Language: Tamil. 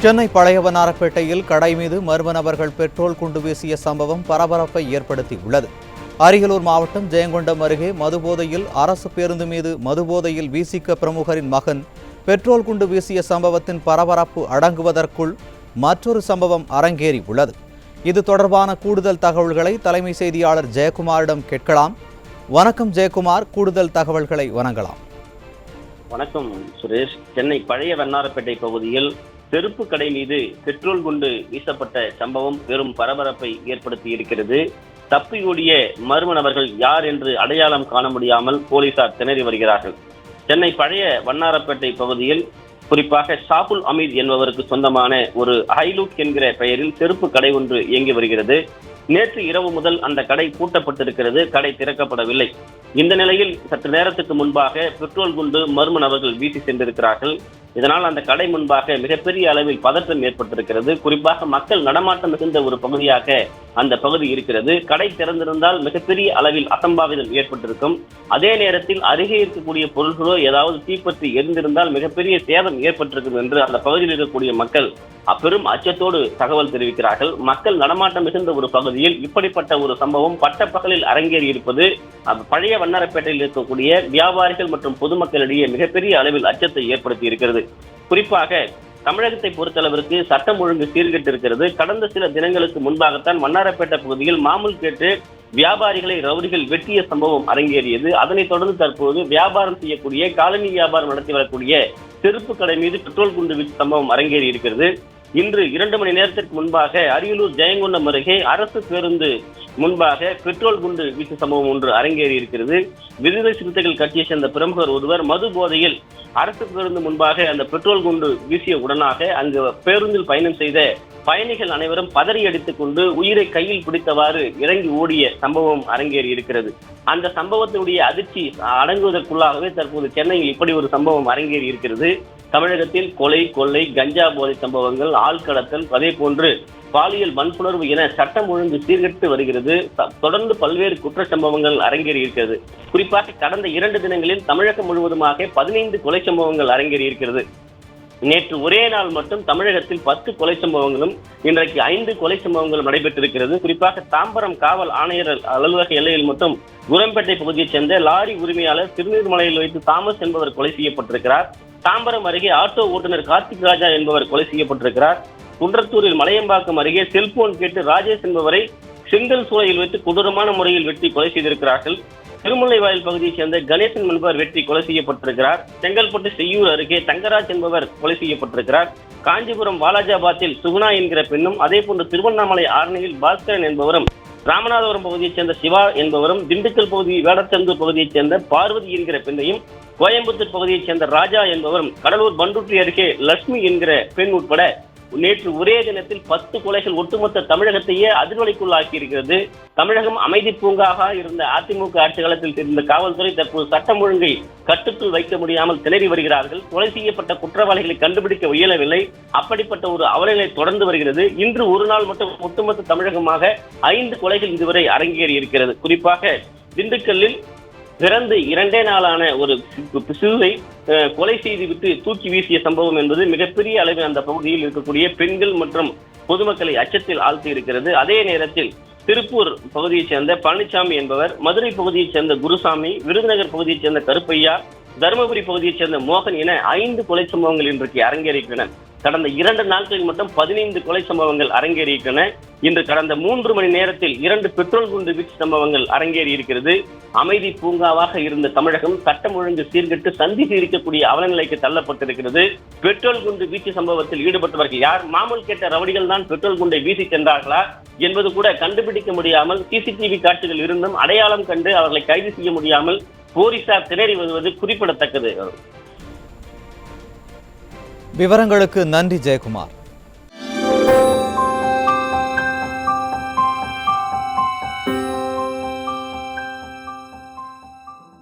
சென்னை பழையவனாரப்பேட்டையில் கடை மீது மர்ம நபர்கள் பெட்ரோல் குண்டு வீசிய சம்பவம் பரபரப்பை ஏற்படுத்தியுள்ளது. அரியலூர் மாவட்டம் ஜெயங்கொண்டம் அருகே மதுபோதையில் அரசு பேருந்து மீது மதுபோதையில் வீசிக்க பிரமுகரின் மகன். பெட்ரோல் குண்டு வீசிய சம்பவத்தின் பரபரப்பு அடங்குவதற்குள் மற்றொரு சம்பவம் அரங்கேறி உள்ளது இது தொடர்பான கூடுதல் தகவல்களை தலைமை செய்தியாளர் ஜெயக்குமாரிடம் கேட்கலாம். வணக்கம் ஜெயக்குமார் கூடுதல் தகவல்களை வணங்கலாம். வணக்கம் சுரேஷ். சென்னை பழைய வண்ணாரப்பேட்டை பகுதியில் செருப்பு கடை மீது பெட்ரோல் குண்டு வீசப்பட்ட சம்பவம் பெரும் பரபரப்பை ஏற்படுத்தி இருக்கிறது. ஓடிய மர்ம நபர்கள் யார் என்று அடையாளம் காண முடியாமல் போலீசார் திணறி வருகிறார்கள். சென்னை பழைய வண்ணாரப்பேட்டை பகுதியில் குறிப்பாக ஷாபுல் அமீத் என்பவருக்கு சொந்தமான ஒரு ஹைலூக் என்கிற பெயரில் செருப்பு கடை ஒன்று இயங்கி வருகிறது. நேற்று இரவு முதல் அந்த கடை பூட்டப்பட்டிருக்கிறது. கடை திறக்கப்படவில்லை. இந்த நிலையில் சற்று நேரத்துக்கு முன்பாக பெட்ரோல் குண்டு மர்ம நபர்கள் வீசி சென்றிருக்கிறார்கள். இதனால் அந்த கடை முன்பாக மிகப்பெரிய அளவில் பதற்றம் ஏற்பட்டிருக்கிறது. குறிப்பாக மக்கள் நடமாட்டம் மிகுந்த ஒரு பகுதியாக அந்த பகுதி இருக்கிறது. கடை திறந்திருந்தால் மிகப்பெரிய அளவில் அசம்பாவிதம் ஏற்பட்டிருக்கும். அதே நேரத்தில் அருகே இருக்கக்கூடிய பொருள்களோ ஏதாவது தீப்பற்றி எரிந்திருந்தால் மிகப்பெரிய சேதம் ஏற்பட்டிருக்கும் என்று அந்த பகுதியில் இருக்கக்கூடிய மக்கள் பெரும் அச்சத்தோடு தகவல் தெரிவிக்கிறார்கள். மக்கள் நடமாட்டம் மிகுந்த ஒரு பகுதியில் இப்படிப்பட்ட ஒரு சம்பவம் பட்டப்பகலில் அரங்கேறி இருப்பது பழைய வண்ணாரப்பேட்டையில் இருக்கக்கூடிய வியாபாரிகள் மற்றும் பொதுமக்களிடையே மிகப்பெரிய அளவில் அச்சத்தை ஏற்படுத்தி இருக்கிறது. குறிப்பாக தமிழகத்தை பொறுத்தளவிற்கு சட்டம் ஒழுங்கு சீர்கெட்டு இருக்கிறது கடந்த சில தினங்களுக்கு முன்பாகத்தான் மன்னாரப்பேட்டை பகுதியில் மாமூல் கேட்டு வியாபாரிகளை ரவுடிகள் வெட்டிய சம்பவம் அரங்கேறியது. அதனைத் தொடர்ந்து தற்போது வியாபாரம் செய்யக்கூடிய காலனி வியாபாரம் நடத்தி வரக்கூடிய செருப்பு கடை மீது பெட்ரோல் குண்டு வீச்சு சம்பவம் அரங்கேறி இருக்கிறது இன்று இரண்டு மணி நேரத்திற்கு முன்பாக அரியலூர் ஜெயங்கொண்டம் அருகே அரசு பேருந்து முன்பாக பெட்ரோல் குண்டு வீச்சு சம்பவம் ஒன்று அரங்கேறி இருக்கிறது. விடுதலை சிறுத்தைகள் கட்சியை சேர்ந்த பிரமுகர் ஒருவர் மது போதையில் அரசு பேருந்து முன்பாக அந்த பெட்ரோல் குண்டு வீசிய உடனாக அங்கு பேருந்தில் பயணம் செய்த பயணிகள் அனைவரும் பதறி அடித்துக் கொண்டு உயிரை கையில் பிடித்தவாறு இறங்கி ஓடிய சம்பவம் அரங்கேறி இருக்கிறது. அந்த சம்பவத்தினுடைய அதிர்ச்சி அடங்குவதற்குள்ளாகவே தற்போது சென்னையில் இப்படி ஒரு சம்பவம் அரங்கேறி இருக்கிறது. தமிழகத்தில் கொலை கொள்ளை கஞ்சா போதை சம்பவங்கள் ஆள் கடத்தல் அதே போன்று பாலியல் வன்புணர்வு என சட்டம் ஒழுங்கு சீர்கெட்டு வருகிறது. தொடர்ந்து பல்வேறு குற்ற சம்பவங்கள் அரங்கேறி இருக்கிறது குறிப்பாக கடந்த இரண்டு தினங்களில் தமிழகம் முழுவதுமாக பதினைந்து கொலை சம்பவங்கள் அரங்கேறி இருக்கிறது நேற்று ஒரே நாள் மட்டும் தமிழகத்தில் பத்து கொலை சம்பவங்களும் இன்றைக்கு ஐந்து கொலை சம்பவங்களும் நடைபெற்றிருக்கிறது. குறிப்பாக தாம்பரம் காவல் ஆணையர் அலுவலக எல்லையில் மட்டும் குரம்பேட்டை பகுதியைச் சேர்ந்த லாரி உரிமையாளர் திருநீர்மலையில் வைத்து தாமஸ் என்பவர் கொலை செய்யப்பட்டிருக்கிறார். தாம்பரம் அருகே ஆட்டோ ஓட்டுநர் கார்த்திக் ராஜா என்பவர் கொலை செய்யப்பட்டிருக்கிறார். குன்றத்தூரில் மலையம்பாக்கம் அருகே செல்போன் கேட்டு ராஜேஷ் என்பவரை செங்கல் சூளையில் வைத்து கொடூரமான முறையில் வெட்டி கொலை செய்திருக்கிறார்கள். திருமுல்லைவாயில் பகுதியைச் சேர்ந்த கணேசன் என்பவர் வெட்டி கொலை செய்யப்பட்டிருக்கிறார். செங்கல்பட்டு செய்யூர் அருகே தங்கராஜ் என்பவர் கொலை செய்யப்பட்டிருக்கிறார். காஞ்சிபுரம் வாலாஜாபாத்தில் சுகுணா என்கிற பெண்ணும் அதே போன்று திருவண்ணாமலை ஆரணியில் பாஸ்கரன் என்பவரும் ராமநாதபுரம் பகுதியைச் சேர்ந்த சிவா என்பவரும் திண்டுக்கல் பகுதி வேடச்சந்தூர் பகுதியைச் சேர்ந்த பார்வதி என்கிற பெண்ணையும் கோயம்புத்தூர் பகுதியைச் சேர்ந்த ராஜா என்பவரும் கடலூர் பண்ருட்டி அருகே லட்சுமி என்கிற பெண் உட்பட நேற்று ஒரே தினத்தில் பத்து கொலைகள் ஒட்டுமொத்த தமிழகத்தையே அதிர்வலைக்குள்ளாக்கி இருக்கிறது தமிழகம் அமைதி பூங்காக இருந்த அதிமுக ஆட்சி காலத்தில் இருந்த காவல்துறை தற்போது சட்டம் ஒழுங்கை கட்டுக்குள் வைக்க முடியாமல் திணறி வருகிறார்கள். கொலை செய்யப்பட்ட குற்றவாளிகளை கண்டுபிடிக்க இயலவில்லை. அப்படிப்பட்ட ஒரு அவலநிலை தொடர்ந்து வருகிறது. இன்று ஒரு நாள் மட்டும் ஒட்டுமொத்த தமிழகமாக ஐந்து கொலைகள் இதுவரை அரங்கேறி இருக்கிறது குறிப்பாக திண்டுக்கல்லில் பிறந்து இரண்டே நாளான ஒரு சிறுவை கொலை செய்துவிட்டு தூக்கி வீசிய சம்பவம் என்பது மிகப்பெரிய அளவில் அந்த பகுதியில் இருக்கக்கூடிய பெண்கள் மற்றும் பொதுமக்களை அச்சத்தில் ஆழ்த்தி இருக்கிறது. அதே நேரத்தில் திருப்பூர் பகுதியைச் சேர்ந்த பழனிசாமி என்பவர் மதுரை பகுதியைச் சேர்ந்த குருசாமி விருதுநகர் பகுதியைச் சேர்ந்த கருப்பையா தருமபுரி பகுதியைச் சேர்ந்த மோகன் என ஐந்து கொலை சம்பவங்கள் இன்றைக்கு அரங்கேறிக்கின்றன கடந்த இரண்டு நாட்களில் மட்டும் பதினைந்து கொலை சம்பவங்கள் அரங்கேறியிருக்கின்றன. இன்று கடந்த மூன்று மணி நேரத்தில் இரண்டு பெட்ரோல் குண்டு வீச்சு சம்பவங்கள் அரங்கேறி இருக்கிறது அமைதி பூங்காவாக இருந்த தமிழகம் சட்டம் ஒழுங்கு சீர்கெட்டு சந்தி இருக்கக்கூடிய அவலநிலைக்கு தள்ளப்பட்டிருக்கிறது. பெட்ரோல் குண்டு வீச்சு சம்பவத்தில் ஈடுபட்டவர்கள் யார்? மாமூல் கேட்ட ரவடிகள் தான் பெட்ரோல் குண்டை வீசி சென்றார்களா? என்பது கூட கண்டுபிடிக்க முடியாமல் சிசிடிவி காட்சிகள் இருந்தும் அடையாளம் கண்டு அவர்களை கைது செய்ய முடியாமல் போலீசார் திணறி வருவது குறிப்பிடத்தக்கது. விவரங்களுக்கு நன்றி ஜெயக்குமார்.